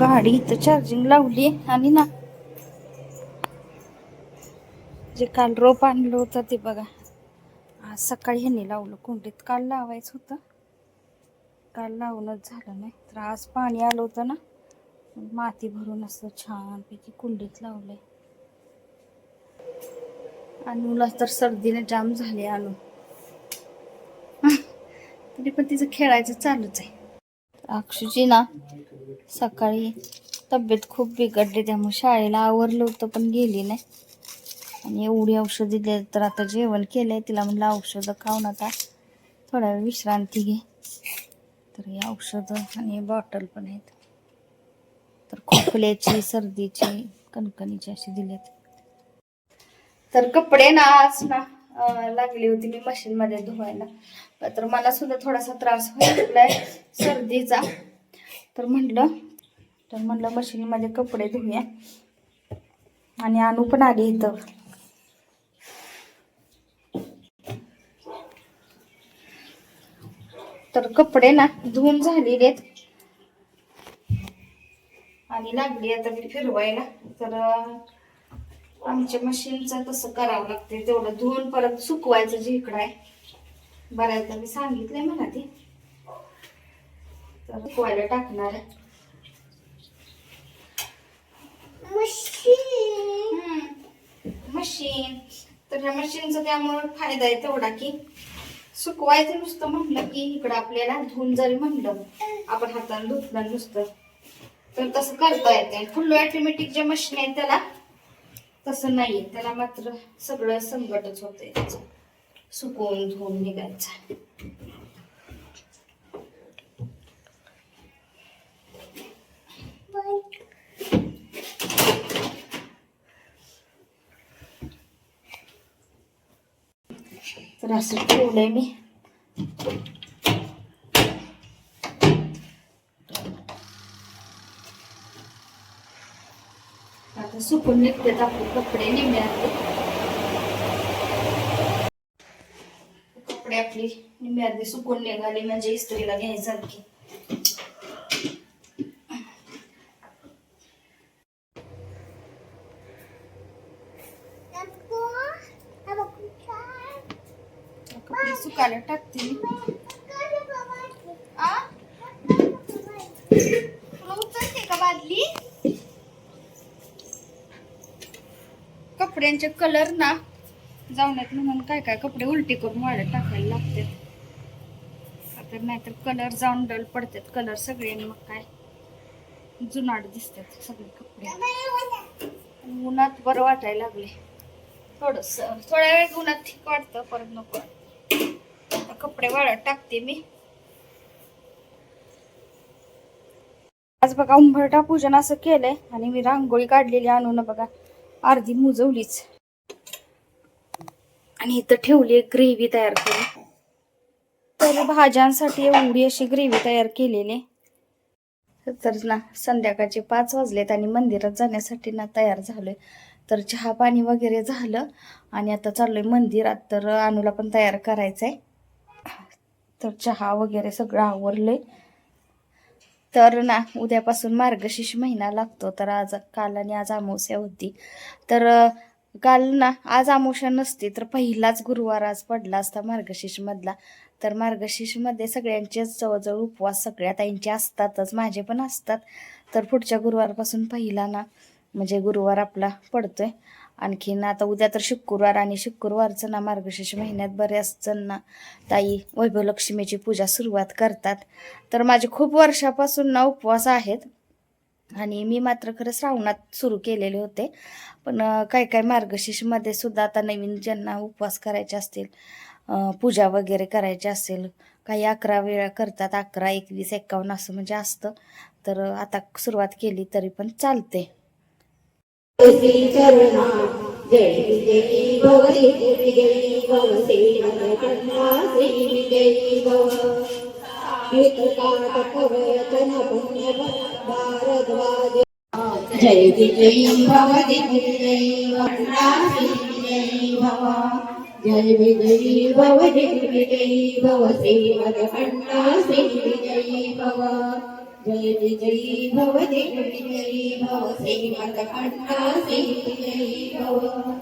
गाडी इथं चार्जिंग लावली आणि ना जे काल रोप आणलं होतं ते बघा. आज सकाळी ह्यांनी लावलं कुंडीत काल लावायचं होतं. काल लावूनच झालं नाही तर आज पाणी आलं होतं ना. माती भरून असं छानपैकी कुंडीत लावलंय. अनुला तर सर्दीने जाम झाले अनु तरी पण तिचं खेळायचं चालूच आहे. अक्षुची ना सकाळी तब्येत खूप बिघडली त्यामुळे शाळेला आवरलं होतं पण गेली नाही. आणि एवढी औषधं दिली तर आता जेवण केलंय. तिला म्हणलं औषधं खाऊन आता थोडा वेळ विश्रांती घे. तर हे औषधं आणि हे बॉटल पण आहेत. तर खोकल्याची सर्दीची कणकणीची अशी दिलेत. तर कपडे ना आज ना लागली होती मी मशीन मध्ये धुवायला. तर मला सुद्धा थोडासा त्रास होईल सर्दीचा. तर म्हटलं तर म्हटलं मशीन मध्ये कपडे धुया आणि आणू पण आली इथं. तर कपडे ना धुवून झालेले आहेत. आणि लागली आता मी फिरवायला. तर आमच्या मशीनचं तसं करावं लागते तेवढं धुवून परत सुकवायचं जे इकडं आहे. बऱ्याचदा मी सांगितलंय मला ते. तर टाकणार आहे. मशीन. तर ह्या मशीनचा त्यामुळे फायदा आहे तेवढा की सुकवायचं नुसतं म्हणलं की इकडं आपल्याला धुवून जरी म्हणलं आपण हाताने धुतलं नुसतं तर तसं करता येते फुल ऑटोमॅटिक जे मशीन आहे त्याला तसं नाहीये. त्याला मात्र सगळं संकटच होतंय त्याचं. सुकवून धुवून निघायचं. तर असं ठेवलंय मी. आता सुकून निघतात आपले कपडे निम्यात कपडे आपली निम्यात सुकून निघाली म्हणजे इस्त्रीला घ्यायसारखी. कपडे सुकायला टाकते मी का बादली? कपड्यांचे कलर ना. जाऊन म्हणून काय काय कपडे उलटी करून वाढत टाकायला लागते आता नाहीतर कलर जाऊन डल पडतात. कलर सगळे मग काय? जुनाट दिसतात सगळे कपडे. उन्हात बरं वाटायला लागले. थोडस थोड्या वेळ उन्हात ठीक वाटतं परत नको कपडे वाळत टाकते मी. आज बघा उंबरटा पूजन असं केलंय आणि मी रांगोळी काढलेली आणून बघा. अर्धी मुजवलीच. आणि इथं ठेवली ग्रेव्ही तयार केली तर भाज्यांसाठी एवढी अशी ग्रेव्ही तयार केलेली. तर ना संध्याकाळचे पाच वाजलेत आणि मंदिरात जाण्यासाठी ना तयार झालोय. तर चहा पाणी वगैरे झालं आणि आता चाललोय मंदिरात. तर अनुला पण तयार करायचंय. तर चहा वगैरे सगळं आवरले तर ना उद्यापासून मार्गशीर्ष महिना लागतो. तर आज काल आणि आज अमावस्या होती. तर काल ना आज अमावस्या नसती तर पहिलाच गुरुवार आज पडला असता मार्गशीर्ष मधला तर मार्गशीर्षमध्ये सगळ्यांचेच जवळजवळ उपवास सगळ्या ताईंचे असतातच माझे पण असतात. तर पुढच्या गुरुवारपासून पहिला ना म्हणजे गुरुवार आपला पडतोय. आणखीन आता उद्या तर शुक्रवार आणि शुक्रवारचं ना मार्गशीर्ष महिन्यात बऱ्याच जण ना. ताई वैभवलक्ष्मीची पूजा सुरुवात करतात. तर माझे खूप वर्षापासून ना उपवास आहेत. आणि मी मात्र खरं श्रावणात सुरू केलेले होते. पण काही काय काय मार्गशीर्षमध्ये सुद्धा आता नवीन ज्यांना उपवास करायचे असतील पूजा वगैरे करायची असेल काही अकरा वेळा करतात अकरा एकवीस एकावन्न असं म्हणजे असतं. तर आता सुरुवात केली तरी पण चालते. श्रीचरणा जय विजयी भव श्री विजयी भव श्रीमन्कण्ठा श्री विजयी भव हितकाटकवचन पुण्य भारद्वाज जय विजयी भव दिग्विजयी कण्ठा श्री विजयी भव जय विजयी भव दिग्विजयी भव श्रीमन्कण्ठा श्री विजयी भव जय विजयी भव जय विजयी भव श्रीमंतकंठा श्री विजयी भव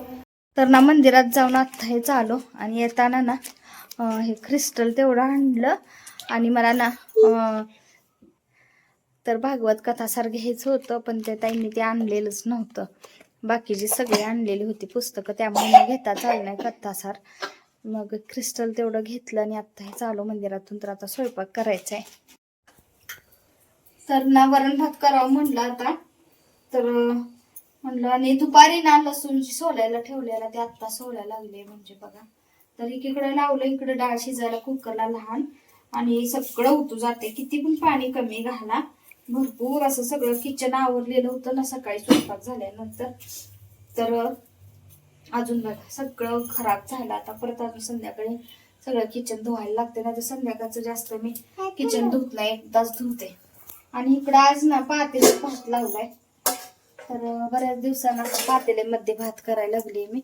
तर ना मंदिरात जाऊन आत्ता हे आलो आणि येताना ना हे क्रिस्टल तेवढं आणलं. आणि मला ना तर भागवत कथासार घ्यायचं होतं पण त्या ताईंनी ते आणलेलंच नव्हतं. बाकीची सगळी आणलेली होती पुस्तकं त्यामुळे मी घेता चाललं नाही कथासार मग क्रिस्टल तेवढं घेतलं आणि आत्ता हे चालू मंदिरातून तर आता स्वयंपाक करायचा आहे तर ना वरण भात करावं म्हणलं आता. तर म्हणलं आणि दुपारी ना लसूण सोलायला ठेवलेला ते आत्ता सोलायला लागले म्हणजे बघा. तर एकीकडे लावलं इकडे डाळ शिजायला कुकरला लहान. आणि सगळं उतू जाते. किती पण पाणी कमी घाला. भरपूर असं सगळं किचन आवरलेलं होतं ना सकाळी स्वयंपाक झाल्यानंतर. तर अजून बघा सगळं खराब झालं. आता परत अजून संध्याकाळी सगळं किचन धुवायला लागते ना तर संध्याकाळचं जास्त मी किचन धुत नाही एकदाच धुते. आणि इकडं आज ना पातेला भात लावलाय. तर बऱ्याच दिवसांना पातेल्यामध्ये भात करायला लागली मी.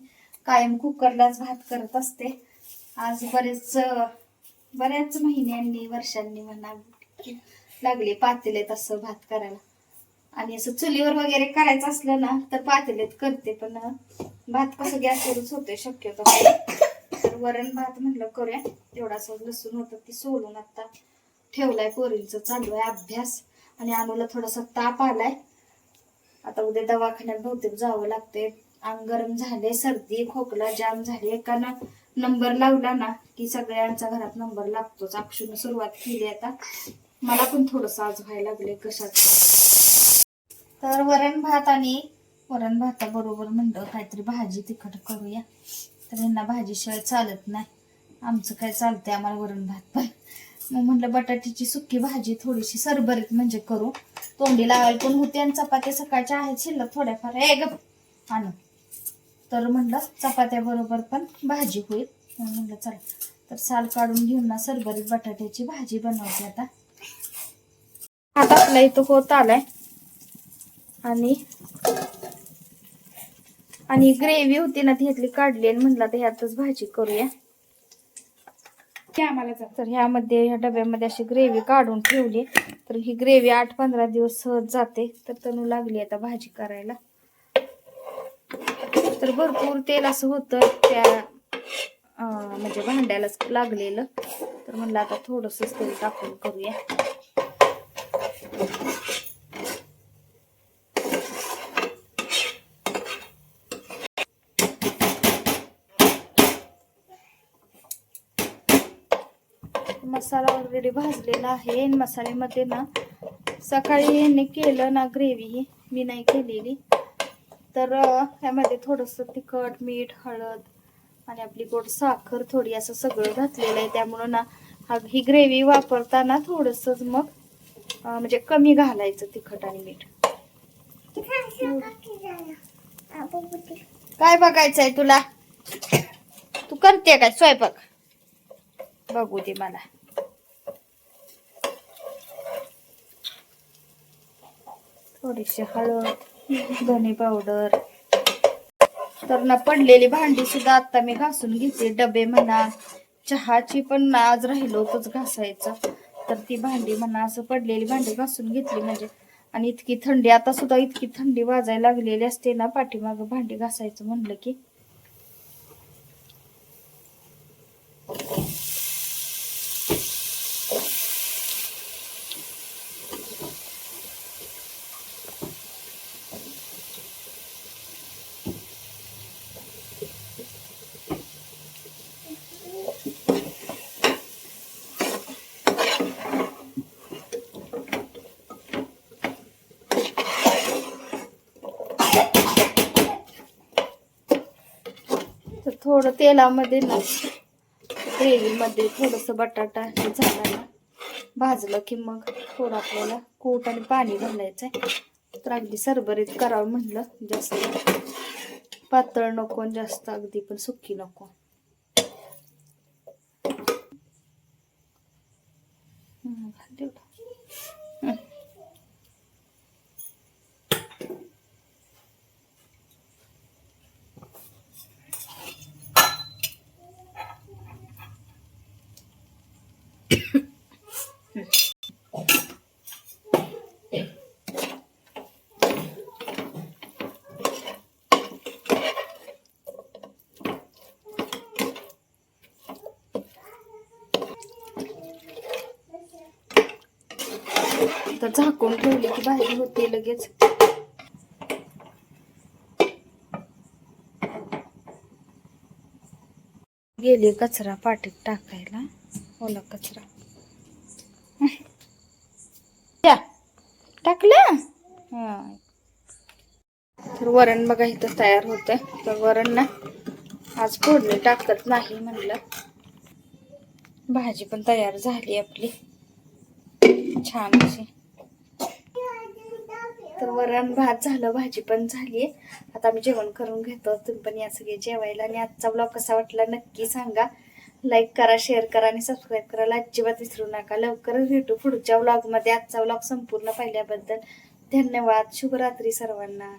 कायम कुकरलाच भात करत असते. आज बरेच बऱ्याच महिन्यांनी वर्षांनी म्हणा लागले पातेल्यात असं भात करायला. आणि असं चुलीवर वगैरे करायचं असलं ना तर पातेल्यात करते पण भात कसं गॅसवरच होतोय शक्यतो. तर वरण भात म्हणलं करूया. तेवढासा लसूण होतं ती सोलून आता ठेवलाय पोरींचं चालू आहे अभ्यास. आणि अनुला थोडासा ताप आलाय. आता उद्या दवाखान्यात बहुतेक जावं लागतंय. अंग गरम झाले सर्दी खोकला जाम झाले एकाना नंबर लावला ना की सगळ्यांच्या घरात नंबर लागतोच. अक्षून सुरुवात केली आता. मला पण थोडस आज व्हायला लागले कशात तर वरण भात आणि वरण भाताबरोबर म्हणलं काहीतरी भाजी तिखट करूया. तर यांना भाजीशिवाय चालत नाही. आमचं काय चालतंय आम्हाला वरण भात पण. मग म्हटलं बटाट्याची सुकी भाजी थोडीशी सरभरीत म्हणजे करू. तोंडी लावायला पण होती आणि चपात्या सकाळच्या आहेत शिल्लक थोड्याफार. ए ग आणू. तर म्हणलं चपात्या बरोबर पण भाजी होईल. मग म्हणलं चला. तर साल काढून घेऊन ना सरभरीत बटाट्याची भाजी बनवते आता. आता आपला इथं होत आलाय. आणि आणि ग्रेव्ही होती ना ती ह्यातली काढली आणि म्हणलं आता ह्यातच भाजी करूया. तर ह्यामध्ये ह्या डब्यामध्ये अशी ग्रेव्ही काढून ठेवली. तर ही ग्रेव्ही आठ पंधरा दिवस सहज जाते. तर तनू लागली आता भाजी करायला. तर भरपूर तेल असं होतं त्या म्हणजे भांड्यालाच लागलेलं. तर म्हणलं आता थोडंसंच तेल टाकून करूया. मसाला वगैरे भाजलेला आहे. मसाल्यामध्ये ना सकाळी यांनी केलं ना ग्रेव्ही ही मी नाही केलेली. तर अं, ह्यामध्ये थोडंसं तिखट मीठ हळद आणि आपली गोड साखर थोडी असं सगळं घातलेलं आहे. त्यामुळं ना ही ग्रेव्ही वापरताना थोडंसंच मग म्हणजे कमी घालायचं तिखट आणि मीठ. काय बघायचंय तुला? तू करते काय? स्वयंपाक? बघू दे मला. थोडीशी हळद धने पावडर तर ना पडलेली भांडी सुद्धा आता मी घासून घेते. डबे म्हणा चहाची पण ना आज राहिलो होतच घासायचं. तर ती भांडी म्हणा असं पडलेली भांडी घासून घेतली म्हणजे. आणि इतकी थंडी आता सुद्धा इतकी थंडी वाजायला लागलेली असते ना पाठीमागं भांडी घासायचं म्हणलं की. थोडं तेलामध्ये ना ग्रेव्हीमध्ये थोडंसं बटाटा हे झाला ना भाजलं की मग थोडं आपल्याला कोट आणि पाणी घालायचंय. तर अगदी सरभरीत करावं म्हटलं. जास्त पातळ नको आणि जास्त अगदी पण सुकी नको. तेवढं. तर झाकून ठेवली की भाजी होते लगेच. गेली कचरा पाटीत टाकायला. ओला कचरा. या. टाकलं? तर वरण बघा इथं तयार होतं तर वरण ना आज फोडणी टाकत नाही म्हणलं. भाजी पण तयार झाली आपली. छान अशी. तर वरण भात झालं भाजी पण झाली आता आम्ही जेवण करून घेतो. तुम्ही पण या सगळे जेवायला. आणि आजचा ब्लॉग कसा वाटला नक्की सांगा. लाईक करा शेअर करा आणि सबस्क्राईब करायला अजिबात विसरू नका. लवकरच भेटू पुढच्या व्लॉगमध्ये आजचा व्लॉग संपूर्ण पाहिल्याबद्दल धन्यवाद. शुभरात्री सर्वांना.